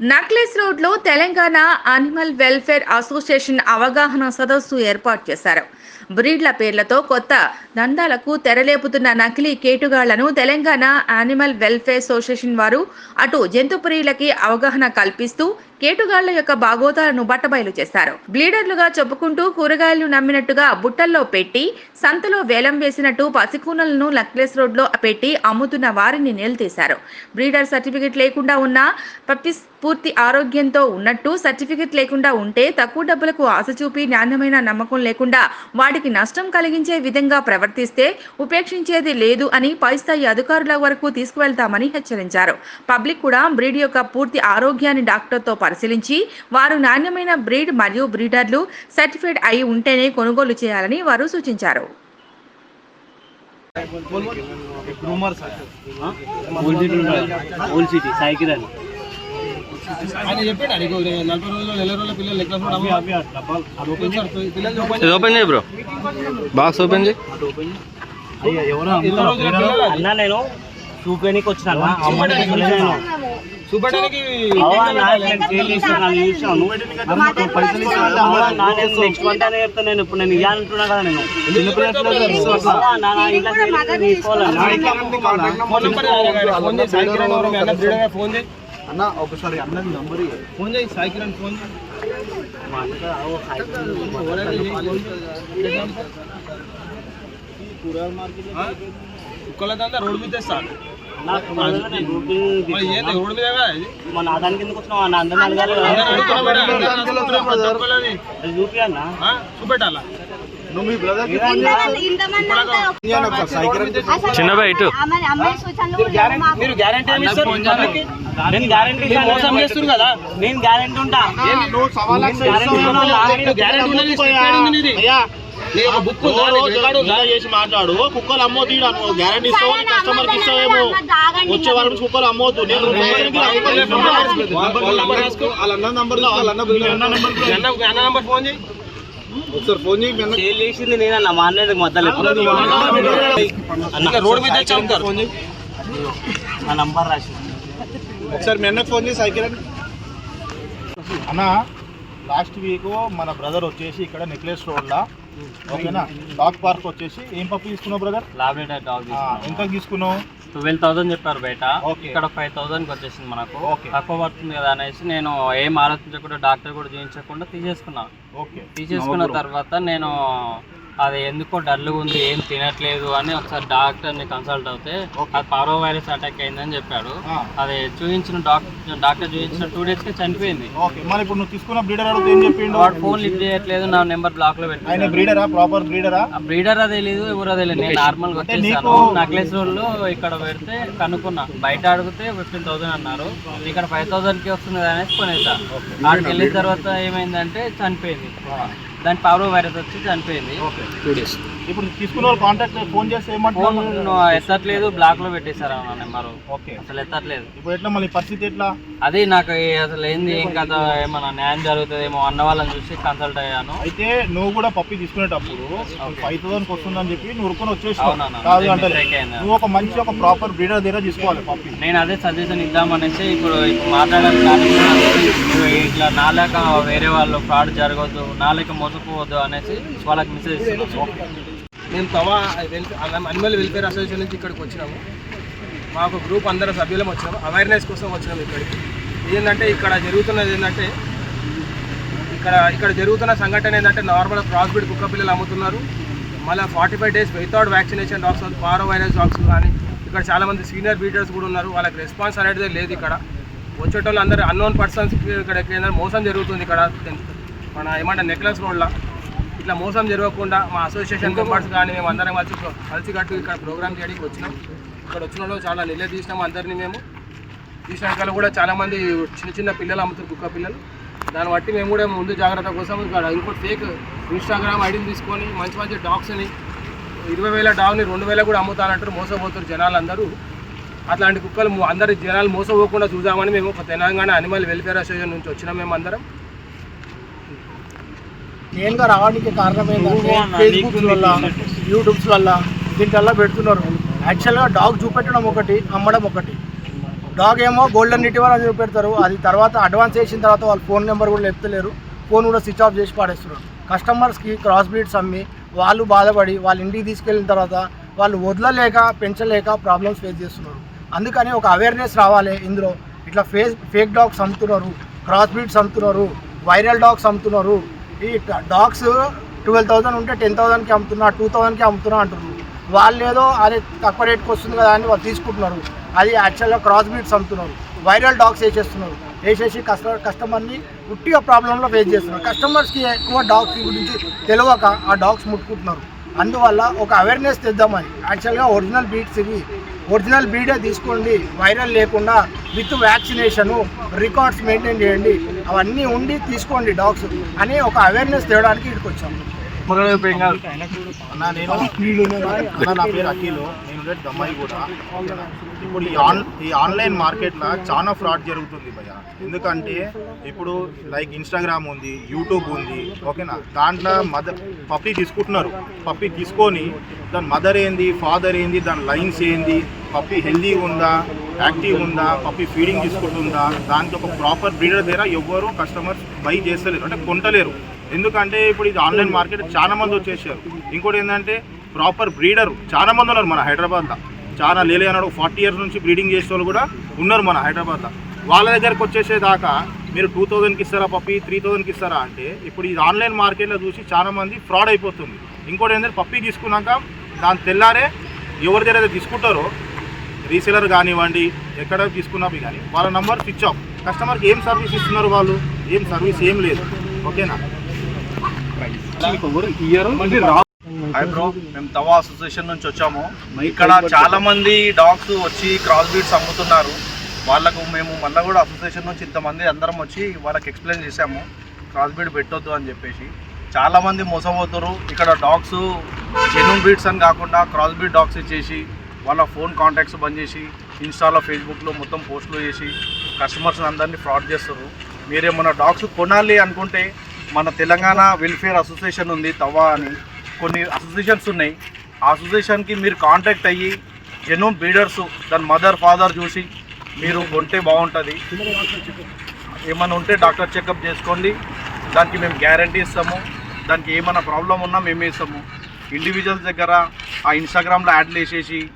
Necklace రోడ్లో Telangana animal welfare association అవగాహన సదస్సు ఏర్పాటు చేశారు. బ్రీడ్ల పేర్లతో కొత్త దందాలకు తెరలేపుతున్న నకిలీ కేటుగాళ్ళను తెలంగాణ యానిమల్ వెల్ఫేర్ అసోసియేషన్ వారు అటు జంతు ప్రియులకి అవగాహన కల్పిస్తూ కేటుగాళ్ళ యొక్క బాగోతాలను బట్టబయలు చేశారు. బ్లీడర్లుగా చెప్పుకుంటూ కూరగాయలు నమ్మినట్టుగా బుట్టల్లో పెట్టి సంతలో వేలం వేసినట్టు పసికూనలను నక్లెస్ రోడ్లో పెట్టి అమ్ముతున్న వారిని నిలదీశారు. బ్రీడర్ సర్టిఫికెట్ లేకుండా ఉన్న పప్పిస్ పూర్తి ఆరోగ్యంతో ఉన్నట్టు సర్టిఫికెట్ లేకుండా ఉంటే తక్కువ డబ్బులకు ఆశ చూపి నాణ్యమైన నమ్మకం లేకుండా వాటికి నష్టం కలిగించే విధంగా ప్రవర్తిస్తే ఉపేక్షించేది లేదు అని పై స్థాయి అధికారుల వరకు తీసుకువెళ్తామని హెచ్చరించారు. పబ్లిక్ కూడా బ్రీడ్ యొక్క పూర్తి ఆరోగ్యాన్ని డాక్టర్తో పరిశీలించి వారు నాణ్యమైన బ్రీడ్ మరియు బ్రీడర్లు సర్టిఫైడ్ అయి ఉంటేనే కొనుగోలు చేయాలని వారు సూచించారు. గ్రూమర్ ఆయన చెప్పాడు నీకు నలభై రోజులు నెల రోజుల పిల్లలు లెక్కలు కూడా అమ్మ. అవి డబ్బాలు ఓపెన్ చేయి బ్రో బాక్స్ ఓపెన్ చేయి? అన్నా నేను. చూపేనికి వచ్చిన పైసలు నెక్స్ట్ మంత్ అనే చెప్తాను. నేను ఇప్పుడు నేను ఇవ్వాలంటున్నా కదా ఫోన్ అన్న ఒకసారి అన్నది నంబర్ ఫోన్ చేయి సాయి కిరణ్ ఫోన్ చేయి. ఎవరైనా చేయి, ఫోన్ చేయి. ఆ? కుక్కల దందా రోడ్డు మీద సార్. రోడ్డు మీద కదా ఇది? మా నా దానికి ఎందుకు వచ్చినావు? అందరిని అడగాలి? చూపెట్టాలా? చిన్న బాయ్ ఇటు. మీరు గ్యారంటీ? నేను గ్యారంటీ మోసం చేస్తున్నారు కదా? నేను గ్యారంటీ ఉంటా. బుక్? చేసి మాట్లాడు. కుక్కలు అమ్మొద్దు గ్యారంటీ ఇస్తావు? కస్టమర్కి ఇస్తావేమో? వచ్చే వారం నుంచి కుక్కలు నేను వాళ్ళ నంబర్. వాళ్ళ నంబర్ వాళ్ళ ఫోన్ చేయి. ఒకసారి ఫోన్ చేయి మీ చేసింది నేనన్న మొదలు రోడ్ మీద అమ్ముతారు నా నంబర్ రాసి ఒకసారి మీ అన్నకు ఫోన్ చేసి సైకిల్ అన్న లాస్ట్ వీక్ మన బ్రదర్ వచ్చేసి ఇక్కడ నెక్లెస్ రోడ్లా. ఓకేనా? డాగ్ పార్క్ వచ్చేసి ఏం పప్పు తీసుకున్నావు బ్రదర్? లాబ్రేటర్ డాగ్ ఎంత తీసుకున్నావు? ట్వెల్వ్ థౌసండ్ చెప్పారు బయట. ఇక్కడ ఫైవ్ థౌసండ్కి వచ్చేసింది మనకు. తక్కువ పడుతుంది కదా అనేసి నేను ఏం ఆలోచించకుండా డాక్టర్ కూడా చూపించకుండా తీసేసుకున్నా. ఓకే. తీసేసుకున్న తర్వాత నేను అది ఎందుకో డల్గా ఉంది ఏం తినట్లేదు అని ఒకసారి డాక్టర్ని కన్సల్ట్ అవుతే. అది పారో వైరస్ అటాక్ అయిందని చెప్పాడు. అది చూపించిన డాక్టర్ డాక్టర్ చూపించిన టూ డేస్కి చనిపోయింది. ఓకే. మరి ఇప్పుడు నువ్వు తీసుకున్న బ్రీడర్ అడిగితే ఏం చెప్పిండు? వాడు ఫోన్ లిఫ్ట్ చేయట్లేదు నా నెంబర్ బ్లాక్లో ఆయన పెట్టి బ్రీడరా? ప్రాపర్ బ్రీడరా? బ్రీడర్ లేదు ఎవరు లేదు. నేను నార్మల్గా వచ్చేసాను. నీకు- నక్లెస్ రోడ్లు ఇక్కడ పెడితే కనుక్కున్నా. బయట అడిగితే ఫిఫ్టీన్ థౌసండ్ అన్నారు. ఇక్కడ ఫైవ్ థౌసండ్కి వస్తుంది అనేసి కొనేసా. ఆడికి వెళ్ళిన తర్వాత ఏమైందంటే చనిపోయింది. దాని పవర్ వైరస్ వచ్చి చనిపోయింది. ఇప్పుడు తీసుకున్న వాళ్ళు కాంటాక్ట్ ఫోన్ చేస్తే ఫోన్ ఏమంటున్నారు ఎత్తట్లేదు బ్లాక్లో పెట్టేశారు నా నెంబర్. ఓకే. అసలు ఎత్తట్లేదు. ఇప్పుడు ఎట్లా మళ్ళీ పరిస్థితి ఎట్లా? అది నాకు ఈ- అసలు ఏంది ఏం కథ ఏమన్నా న్యాయం జరుగుతుందేమో అన్న వాళ్ళని చూసి కన్సల్ట్ అయ్యాను. అయితే నువ్వు కూడా పప్పి తీసుకునేటప్పుడు ఫైవ్ థౌసండ్ వస్తుందని చెప్పి నువ్వు ఉరుకొని వచ్చేసావు అవునవును. కాదు అదే అంటే mistake అయింది. నువ్వు ఒక మంచి ఒక ప్రాపర్ బ్రీడర్ దగ్గర తీసుకోవాలి పప్పి. నేను అదే సజెషన్ ఇద్దామనేసి ఇప్పుడు ఇప్పుడు మాట్లాడాలి కానీ ఇప్పుడు ఇట్లా నా లేక వేరే వాళ్ళు ఫ్రాడ్ జరగవద్దు నా లేక మోసపోవద్దు అనేసి వాళ్ళకి మెసేజ్ ఇస్తున్నాను. మేము తవా అనిమల్ వెల్ఫేర్ అసోసియేషన్ నుంచి ఇక్కడికి వచ్చినాము. మాకు గ్రూప్ అందరు సభ్యులం వచ్చినాము. అవేర్నెస్ కోసం వచ్చినాము ఇక్కడికి. ఏంటంటే ఇక్కడ జరుగుతున్నది ఏంటంటే ఇక్కడ ఇక్కడ జరుగుతున్న సంఘటన ఏంటంటే నార్మల్ క్రాస్ కుక్క పిల్లలు అమ్ముతున్నారు. మళ్ళీ forty five days without vaccination dogs parvo virus dogs కానీ ఇక్కడ చాలామంది సీనియర్ బీటర్స్ కూడా ఉన్నారు. వాళ్ళకి రెస్పాన్స్ అనేది లేదు ఇక్కడ. వచ్చేటోళ్ళు అందరూ అన్నోన్ పర్సన్స్ ఇక్కడ మోసం జరుగుతుంది ఇక్కడ. మన ఏమంటే నెక్లెస్ రోడ్లో ఇట్లా మోసం జరగకుండా మా అసోసియేషన్ మెంబర్స్ కానీ మేము అందరం కలిసి కలిసి కట్టు ఇక్కడ ప్రోగ్రామ్ చేయడానికి వచ్చినాం. ఇక్కడ వచ్చిన వాళ్ళు చాలా నిలదీసినాం అందరినీ మేము. తీసినాక కూడా చాలామంది చిన్న చిన్న పిల్లలు అమ్ముతారు కుక్క పిల్లలు. దాన్ని బట్టి మేము కూడా ముందు జాగ్రత్త కోసం ఇక్కడ ఇంకోటి ఫేక్ ఇన్స్టాగ్రామ్ ఐడీని తీసుకొని మంచి మంచి డాగ్స్ని ఇరవై వేల డాగ్ని రెండు వేల కూడా అమ్ముతానంటారు మోసపోతారు జనాలు అందరూ అట్లాంటి కుక్కలు అందరి జనాలు మోసపోకుండా చూద్దామని మేము తెలంగాణ అనిమల్ వెల్ఫేర్ అసోసియేషన్ నుంచి వచ్చినాం మేము అందరం మెయిన్గా రావడానికి కారణం ఏంటంటే వల్ల నీకు యూట్యూబ్స్ వల్ల దీంట్లో పెడుతున్నారు. యాక్చువల్గా డాగ్ చూపెట్టడం ఒకటి అమ్మడం ఒకటి. డాగ్ ఏమో గోల్డెన్ రిటీవర్ అని చూపెడతారు. అది తర్వాత అడ్వాన్స్ చేసిన తర్వాత వాళ్ళు ఫోన్ నెంబర్ కూడా చెప్తలేరు. ఫోన్ కూడా స్విచ్ ఆఫ్ చేసి పాడేస్తున్నారు. కస్టమర్స్కి క్రాస్ బ్రీడ్స్ అమ్మి వాళ్ళు బాధపడి వాళ్ళ ఇంటికి తీసుకెళ్ళిన తర్వాత వాళ్ళు వదలలేక పెంచలేక ప్రాబ్లమ్స్ ఫేస్ చేస్తున్నారు. అందుకని ఒక అవేర్నెస్ రావాలి ఇందులో. ఇట్లా ఫేక్ ఫేక్ డాగ్స్ అమ్ముతున్నారు క్రాస్ బ్రీడ్స్ అమ్ముతున్నారు వైరల్ డాగ్స్ అమ్ముతున్నారు. ఈ డాగ్స్ ట్వెల్వ్ థౌసండ్ ఉంటే టెన్ థౌసండ్కి అమ్ముతున్నా టూ థౌసండ్కి అమ్ముతున్నా అంటున్నారు. వాళ్ళు ఏదో అది తక్కువ రేట్కి వస్తుంది కదా అని వాళ్ళు తీసుకుంటున్నారు. అది యాక్చువల్గా క్రాస్ బ్రీడ్స్ అమ్ముతున్నారు. వైరల్ డాగ్స్ వేసేస్తున్నారు. వేసేసి కస్టమర్ కస్టమర్ని ఉట్టిగా ప్రాబ్లంలో ఫేస్ చేస్తున్నారు. కస్టమర్స్కి ఎక్కువ డాగ్స్ గురించి తెలియక ఆ డాగ్స్ ముట్టుకుంటున్నారు. అందువల్ల ఒక అవేర్నెస్ తెద్దామని యాక్చువల్గా ఒరిజినల్ బీట్స్ ఇవి ఒరిజినల్ వీడియో తీసుకోండి వైరల్ లేకుండా విత్ వ్యాక్సినేషను రికార్డ్స్ మెయింటైన్ చేయండి అవన్నీ ఉండి తీసుకోండి డాగ్స్ అని ఒక అవేర్నెస్ తేవడానికి ఇక్కడికి వచ్చాము అన్న నేను అన్న నా పేరు అఖిల్. నేను ఉండేది దమ్మాయి కూడా. ఇప్పుడు ఈ ఆన్ ఈ ఆన్లైన్ మార్కెట్లో చాలా ఫ్రాడ్ జరుగుతుంది భయ్య. ఎందుకంటే ఇప్పుడు లైక్ ఇన్స్టాగ్రామ్ ఉంది యూట్యూబ్ ఉంది ఓకేనా? దాంట్లో మదర్ పప్పి తీసుకుంటున్నారు. పప్పి తీసుకొని దాని మదర్ ఏంది ఫాదర్ ఏంది దాని లైన్స్ ఏంది పప్పి హెల్దీగా ఉందా యాక్టివ్ ఉందా పప్పి ఫీడింగ్ తీసుకుంటుందా దానికి ఒక ప్రాపర్ బ్రీడర్ దగ్గర ఎవ్వరు కస్టమర్స్ బై చేస్తలేరు. అంటే కొంటలేరు. ఎందుకంటే ఇప్పుడు ఇది ఆన్లైన్ మార్కెట్ చాలా మంది వచ్చేసారు. ఇంకోటి ఏంటంటే ప్రాపర్ బ్రీడర్ చాలా మంది ఉన్నారు మన హైదరాబాద్లో. చాలా లేలే అన్నాడు ఫార్టీ ఇయర్స్ నుంచి బ్రీడింగ్ చేసే వాళ్ళు కూడా ఉన్నారు మన హైదరాబాద్లో. వాళ్ళ దగ్గరకు వచ్చేసేదాకా మీరు టూ థౌజండ్కి ఇస్తారా పప్పి త్రీ థౌజండ్కి ఇస్తారా అంటే ఇప్పుడు ఇది ఆన్లైన్ మార్కెట్లో చూసి చాలా మంది ఫ్రాడ్ అయిపోతుంది. ఇంకోటి ఏంటంటే పప్పి తీసుకున్నాక దాని తెల్లారే ఎవరి దగ్గర అయితే తీసుకుంటారో రీసేలర్ కానివ్వండి ఎక్కడ తీసుకున్నవి కానీ వాళ్ళ నంబర్ స్విచ్ ఆఫ్ కస్టమర్కి ఏం సర్వీస్ ఇస్తున్నారు వాళ్ళు? ఏం సర్వీస్ ఏం లేదు. ఓకేనా హాయ్ బ్రో మేము తవా అసోసియేషన్ నుంచి వచ్చాము. ఇక్కడ చాలా మంది డాగ్స్ వచ్చి క్రాస్ బ్రీడ్స్ అమ్ముతున్నారు. వాళ్ళకు మేము మళ్ళీ కూడా అసోసియేషన్ నుంచి ఇంతమంది అందరం వచ్చి వాళ్ళకి ఎక్స్ప్లెయిన్ చేసాము క్రాస్ బీడ్ పెట్టొద్దు అని చెప్పేసి. చాలామంది మోసపోతారు ఇక్కడ డాగ్స్ జెన్యున్ బ్రీడ్స్ అని కాకుండా క్రాస్ బీడ్ డాగ్స్ ఇచ్చేసి వాళ్ళ ఫోన్ కాంటాక్ట్స్ బంద్ చేసి ఇన్స్టాలో ఫేస్బుక్లో మొత్తం పోస్టులు చేసి కస్టమర్స్ అందరినీ ఫ్రాడ్ చేస్తారు మీరేమన్నా డాగ్స్ కొనాలి అనుకుంటే మన తెలంగాణ వెల్ఫేర్ అసోసియేషన్ ఉంది తవా అని. కొన్ని అసోసియేషన్స్ ఉన్నాయి. ఆ అసోసియేషన్కి మీరు కాంటాక్ట్ అయ్యి ఎన్నో బ్రీడర్స్ దాని మదర్ ఫాదర్ చూసి మీరు కొంటే బాగుంటుంది. ఏమైనా ఉంటే డాక్టర్ చెకప్ చేసుకోండి. దానికి మేము గ్యారంటీ ఇస్తాము. దానికి ఏమైనా ప్రాబ్లం ఉన్నా మేమే ఇస్తాము. ఇండివిజువల్స్ దగ్గర ఆ ఇన్స్టాగ్రామ్లో యాడ్లు వేసేసి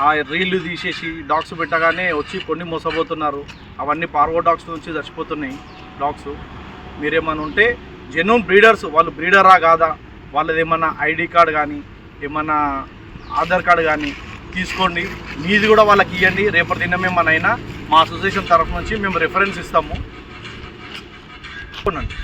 ఆ రీళ్ళు తీసేసి డాగ్స్ పెట్టగానే వచ్చి కొన్ని మోసపోతున్నారు. అవన్నీ పార్వో డాగ్స్ నుంచి చచ్చిపోతున్నాయి డాగ్స్ మీరేమైనా ఉంటే జెన్యున్ బ్రీడర్స్ వాళ్ళు బ్రీడరా కాదా? వాళ్ళది ఏమన్నా ఐడి కార్డ్ కానీ ఏమన్నా ఆధార్ కార్డ్ కానీ తీసుకోండి. మీది కూడా వాళ్ళకి ఇవ్వండి రేపటి దినమే మనైనా మా అసోసియేషన్ తరఫు నుంచి మేము రిఫరెన్స్ ఇస్తాము. కొనండి.